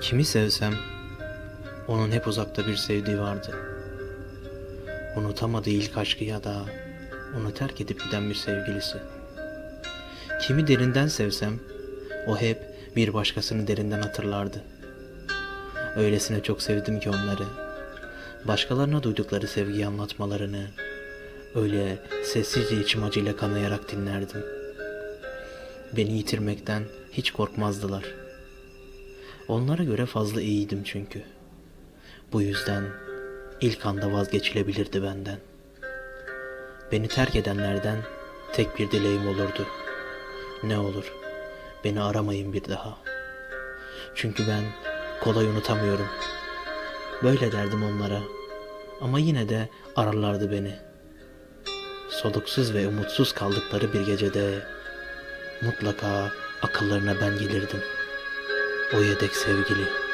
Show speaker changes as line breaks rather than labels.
Kimi sevsem onun hep uzakta bir sevdiği vardı. Unutamadığı ilk aşkı ya da onu terk edip giden bir sevgilisi. Kimi derinden sevsem o hep bir başkasını derinden hatırlardı. Öylesine çok sevdim ki onları. Başkalarına duydukları sevgiyi anlatmalarını öyle sessizce içim acıyla kanayarak dinlerdim. Beni yitirmekten hiç korkmazdılar. Onlara göre fazla iyiydim çünkü. Bu yüzden ilk anda vazgeçilebilirdi benden. Beni terk edenlerden tek bir dileğim olurdu. Ne olur beni aramayın bir daha. Çünkü ben kolay unutamıyorum. Böyle derdim onlara. Ama yine de ararlardı beni. Soluksuz ve umutsuz kaldıkları bir gecede mutlaka akıllarına ben gelirdim. O yedek sevgili.